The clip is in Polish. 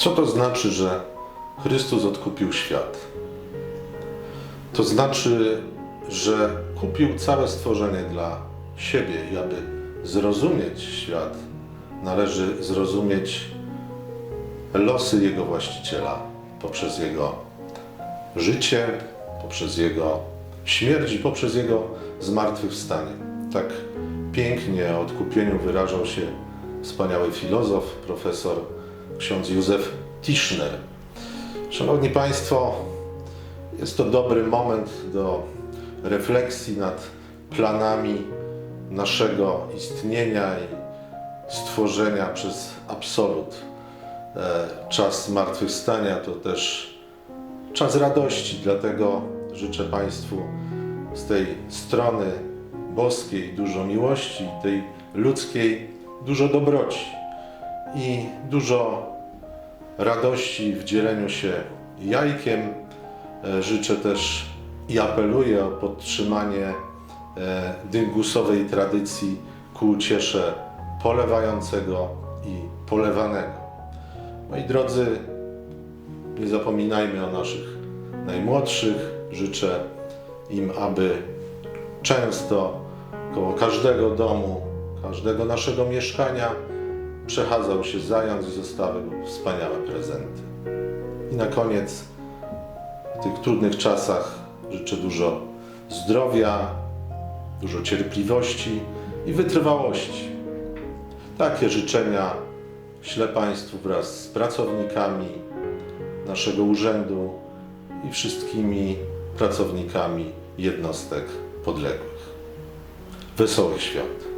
Co to znaczy, że Chrystus odkupił świat? To znaczy, że kupił całe stworzenie dla siebie i aby zrozumieć świat, należy zrozumieć losy jego właściciela poprzez jego życie, poprzez jego śmierć i poprzez jego zmartwychwstanie. Tak pięknie o odkupieniu wyrażał się wspaniały filozof, profesor ksiądz Józef Tischner. Szanowni Państwo, jest to dobry moment do refleksji nad planami naszego istnienia i stworzenia przez absolut. E, Czas zmartwychwstania to też czas radości, dlatego życzę Państwu z tej strony boskiej dużo miłości, tej ludzkiej dużo dobroci i dużo radości w dzieleniu się jajkiem. E, Życzę też i apeluję o podtrzymanie e, dyngusowej tradycji ku uciesze polewającego i polewanego. Moi drodzy, nie zapominajmy o naszych najmłodszych. Życzę im, aby często koło każdego domu, każdego naszego mieszkania przechadzał się zając i zostawił wspaniałe prezenty. I na koniec, w tych trudnych czasach życzę dużo zdrowia, dużo cierpliwości i wytrwałości. Takie życzenia ślę Państwu wraz z pracownikami naszego urzędu i wszystkimi pracownikami jednostek podległych. Wesołych świąt.